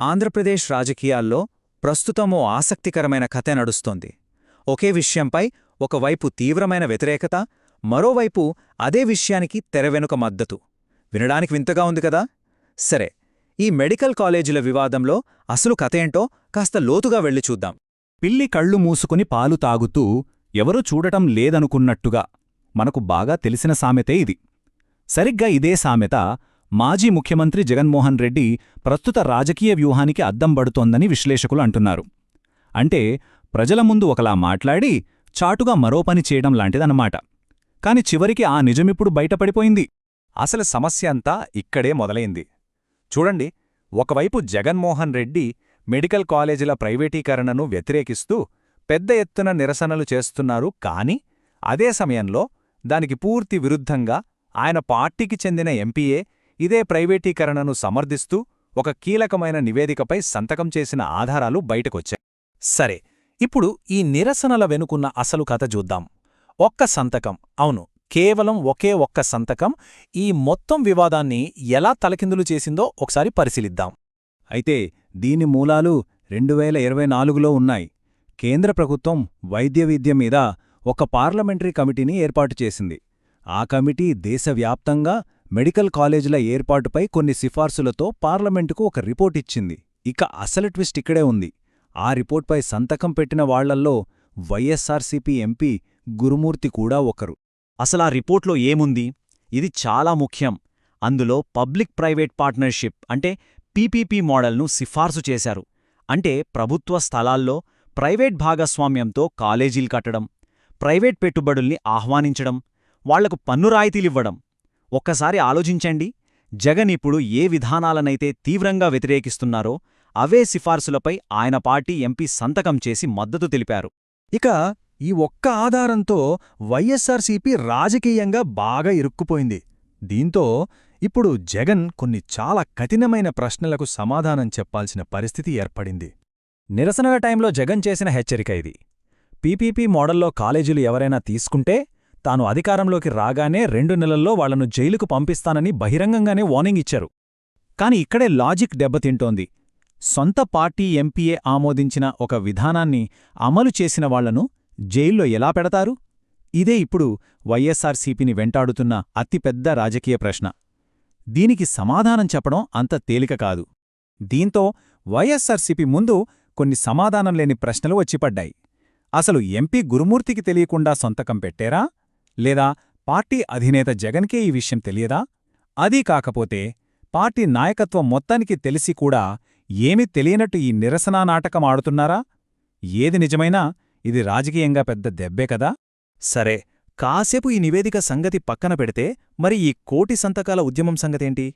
ఆంధ్రప్రదేశ్ రాజకీయాల్లో ప్రస్తుతం ఓ ఆసక్తికరమైన కథ నడుస్తోంది. ఒకే విషయంపై ఒకవైపు తీవ్రమైన వ్యతిరేకత మరోవైపు అదే విషయానికి తెరవెనుక మద్దతు. వినడానికి వింతగా ఉంది కదా? సరే ఈ మెడికల్ కాలేజీల వివాదంలో అసలు కథేంటో కాస్త లోతుగా వెళ్ళి చూద్దాం. పిల్లి కళ్ళు మూసుకుని పాలు తాగుతూ ఎవరూ చూడటం లేదనుకున్నట్టుగా మనకు బాగా తెలిసిన సామెతే ఇది. సరిగ్గా ఇదే సామెత మాజీ ముఖ్యమంత్రి జగన్మోహన్ రెడ్డి ప్రస్తుత రాజకీయ వ్యూహానికి అద్దం పడుతోందని విశ్లేషకులు అంటున్నారు. అంటే ప్రజల ముందు ఒకలా మాట్లాడి చాటుగా మరో పని చేయడం లాంటిదన్నమాట. కాని చివరికి ఆ నిజమిప్పుడు బయటపడిపోయింది. అసలు సమస్య అంతా ఇక్కడే మొదలైంది. చూడండి ఒకవైపు జగన్మోహన్ రెడ్డి మెడికల్ కాలేజీల ప్రైవేటీకరణను వ్యతిరేకిస్తూ పెద్ద ఎత్తున నిరసనలు చేస్తున్నారు కాని అదే సమయంలో దానికి పూర్తి విరుద్ధంగా ఆయన పార్టీకి చెందిన ఎంపీఏ ఇదే ప్రైవేటీకరణను సమర్థిస్తూ ఒక కీలకమైన నివేదికపై సంతకం చేసిన ఆధారాలు బయటకొచ్చాయి. సరే ఇప్పుడు ఈ నిరసనల వెనుకున్న అసలు కథ చూద్దాం. ఒక్క సంతకం అవును కేవలం ఒకే ఒక్క సంతకం ఈ మొత్తం వివాదాన్ని ఎలా తలకిందులు చేసిందో ఒకసారి పరిశీలిద్దాం. అయితే దీని మూలాలు రెండు వేల ఇరవై నాలుగులో ఉన్నాయి. కేంద్ర ప్రభుత్వం వైద్య విద్య మీద ఒక పార్లమెంటరీ కమిటీని ఏర్పాటు చేసింది. ఆ కమిటీ దేశవ్యాప్తంగా మెడికల్ కాలేజీల ఏర్పాటుపై కొన్ని సిఫార్సులతో పార్లమెంటుకు ఒక రిపోర్ట్ ఇచ్చింది. ఇక అసలు ట్విస్ట్ ఇక్కడే ఉంది. ఆ రిపోర్ట్పై సంతకం పెట్టిన వాళ్ళల్లో వైఎస్సార్సీపీ ఎంపీ గురుమూర్తి కూడా ఒకరు. అసలా రిపోర్ట్లో ఏముంది? ఇది చాలా ముఖ్యం. అందులో పబ్లిక్ ప్రైవేట్ పార్ట్నర్షిప్ అంటే పీపీపీ మోడల్ను సిఫార్సు చేశారు. అంటే ప్రభుత్వ స్థలాల్లో ప్రైవేట్ భాగస్వామ్యంతో కాలేజీలు కట్టడం ప్రైవేట్ పెట్టుబడుల్ని ఆహ్వానించడం వాళ్ళకు పన్ను రాయితీలివ్వడం. ఒక్కసారి ఆలోచించండి. జగన్ ఇప్పుడు ఏ విధానాలనైతే తీవ్రంగా వ్యతిరేకిస్తున్నారో అవే సిఫార్సులపై ఆయన పార్టీ ఎంపీ సంతకం చేసి మద్దతు తెలిపారు. ఇక ఈ ఒక్క ఆధారంతో వైఎస్సార్సీపీ రాజకీయంగా బాగా ఇరుక్కుపోయింది. దీంతో ఇప్పుడు జగన్ కొన్ని చాలా కఠినమైన ప్రశ్నలకు సమాధానం చెప్పాల్సిన పరిస్థితి ఏర్పడింది. నిరసనల టైంలో జగన్ చేసిన హెచ్చరిక ఇది. పీపీపీ మోడల్లో కాలేజీలు ఎవరైనా తీసుకుంటే తాను అధికారంలోకి రాగానే రెండు నెలల్లో వాళ్ళను జైలుకు పంపిస్తానని బహిరంగంగానే వార్నింగ్ ఇచ్చారు. కాని ఇక్కడే లాజిక్ దెబ్బతింటోంది సొంత పార్టీ ఎంపీఏ ఆమోదించిన ఒక విధానాన్ని అమలు చేసిన వాళ్ళను జైల్లో ఎలా పెడతారు? ఇదే ఇప్పుడు వైఎస్సార్సీపీని వెంటాడుతున్న అతిపెద్ద రాజకీయ ప్రశ్న. దీనికి సమాధానం చెప్పడం అంత తేలిక కాదు. దీంతో వైఎస్సార్సీపీ ముందు కొన్ని సమాధానం లేని ప్రశ్నలు వచ్చిపడ్డాయి అసలు ఎంపీ గురుమూర్తికి తెలియకుండా సొంతకం పెట్టేరా? లేదా పార్టీ అధినేత జగన్కే ఈ విషయం తెలియదా? అదీ కాకపోతే పార్టీ నాయకత్వం మొత్తానికి తెలిసి కూడా ఏమీ తెలియనట్టు ఈ నిరసనా నాటకం ఆడుతున్నారా? ఏది నిజమైనా ఇది రాజకీయంగా పెద్ద దెబ్బే కదా? సరే కాసేపు ఈ నివేదిక సంగతి పక్కన పెడితే మరి ఈ కోటి సంతకాల ఉద్యమం సంగతేంటి?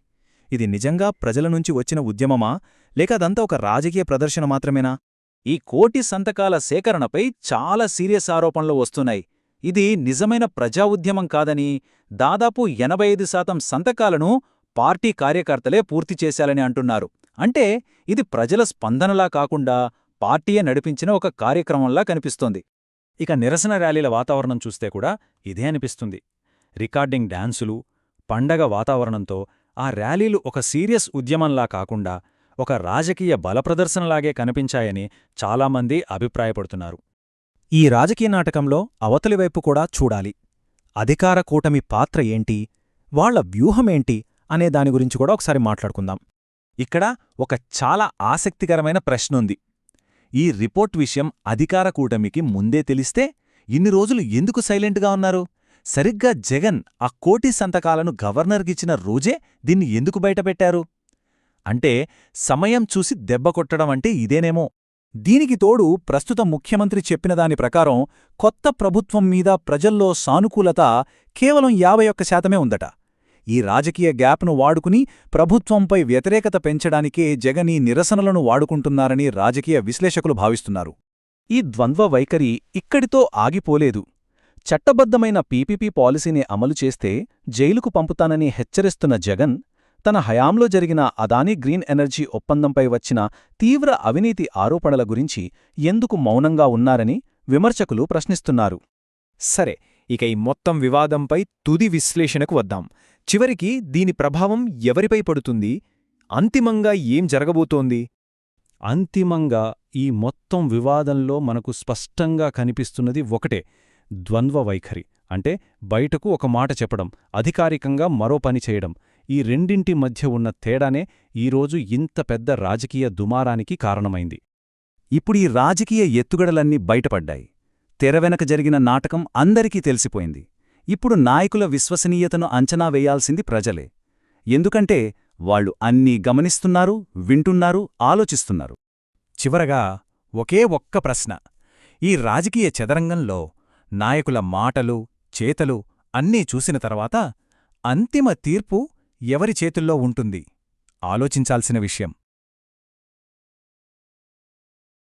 ఇది నిజంగా ప్రజల నుంచి వచ్చిన ఉద్యమమా? లేక అదంతా ఒక రాజకీయ ప్రదర్శన మాత్రమేనా? ఈ కోటి సంతకాల సేకరణపై చాలా సీరియస్ ఆరోపణలు వస్తున్నాయి. ఇది నిజమైన ప్రజా ఉద్యమం కాదని దాదాపు ఎనభై ఐదు శాతం సంతకాలను పార్టీ కార్యకర్తలే పూర్తి చేశాలని అంటున్నారు. అంటే ఇది ప్రజల స్పందనలా కాకుండా పార్టీయే నడిపించిన ఒక కార్యక్రమంలా కనిపిస్తోంది. ఇక నిరసన ర్యాలీల వాతావరణం చూస్తే కూడా ఇదే అనిపిస్తుంది. రికార్డింగ్ డాన్సులు పండగ వాతావరణంతో ఆ ర్యాలీలు ఒక సీరియస్ ఉద్యమంలా కాకుండా ఒక రాజకీయ బలప్రదర్శనలాగే కనిపించాయని చాలామంది అభిప్రాయపడుతున్నారు. ఈ రాజకీయ నాటకంలో అవతలివైపు కూడా చూడాలి. అధికార కూటమి పాత్ర ఏంటి? వాళ్ళ వ్యూహమేంటి? అనే దాని గురించి కూడా ఒకసారి మాట్లాడుకుందాం. ఇక్కడ ఒక చాలా ఆసక్తికరమైన ప్రశ్నుంది. ఈ రిపోర్ట్ విషయం అధికార కూటమికి ముందే తెలిస్తే ఇన్ని రోజులు ఎందుకు సైలెంట్గా ఉన్నారు? సరిగ్గా జగన్ ఆ కోటి సంతకాలను గవర్నర్కిచ్చిన రోజే దీన్ని ఎందుకు బయటపెట్టారు? అంటే సమయం చూసి దెబ్బ కొట్టడం అంటే ఇదేనేమో. దీనికి తోడు ప్రస్తుత ముఖ్యమంత్రి చెప్పిన దాని ప్రకారం కొత్త ప్రభుత్వం మీద ప్రజల్లో సానుకూలత కేవలం యాభై ఒక్క శాతమే ఉందట. ఈ రాజకీయ గ్యాప్ను వాడుకుని ప్రభుత్వంపై వ్యతిరేకత పెంచడానికే జగన్ ఈ నిరసనలను వాడుకుంటున్నారని రాజకీయ విశ్లేషకులు భావిస్తున్నారు. ఈ ద్వంద్వ వైఖరి ఇక్కడితో ఆగిపోలేదు. చట్టబద్ధమైన పీపీపీ పాలసీని అమలు చేస్తే జైలుకు పంపుతానని హెచ్చరిస్తున్న జగన్ తన హయాంలో జరిగిన అదానీ గ్రీన్ ఎనర్జీ ఒప్పందంపై వచ్చిన తీవ్ర అవినీతి ఆరోపణల గురించి ఎందుకు మౌనంగా ఉన్నారని విమర్శకులు ప్రశ్నిస్తున్నారు. సరే ఇక ఈ మొత్తం వివాదంపై తుది విశ్లేషణకు వద్దాం. చివరికి దీని ప్రభావం ఎవరిపై పడుతుంది? అంతిమంగా ఏం జరగబోతోంది? అంతిమంగా ఈ మొత్తం వివాదంలో మనకు స్పష్టంగా కనిపిస్తున్నది ఒకటే ద్వంద్వ వైఖరి. అంటే బయటకు ఒక మాట చెప్పడం అధికారికంగా మరో పని చేయడం. ఈ రెండింటి మధ్య ఉన్న తేడానే ఈరోజు ఇంత పెద్ద రాజకీయ దుమారానికి కారణమైంది. ఇప్పుడు ఈ రాజకీయ ఎత్తుగడలన్నీ బయటపడ్డాయి. తెరవెనక జరిగిన నాటకం అందరికీ తెలిసిపోయింది. ఇప్పుడు నాయకుల విశ్వసనీయతను అంచనా వేయాల్సింది ప్రజలే. ఎందుకంటే వాళ్ళు అన్నీ గమనిస్తున్నారు వింటున్నారు ఆలోచిస్తున్నారు. చివరగా ఒకే ఒక్క ప్రశ్న. ఈ రాజకీయ చదరంగంలో నాయకుల మాటలు చేతలు అన్నీ చూసిన తర్వాత అంతిమ తీర్పు ఎవరి చేతుల్లో ఉంటుంది? ఆలోచించాల్సిన విషయం.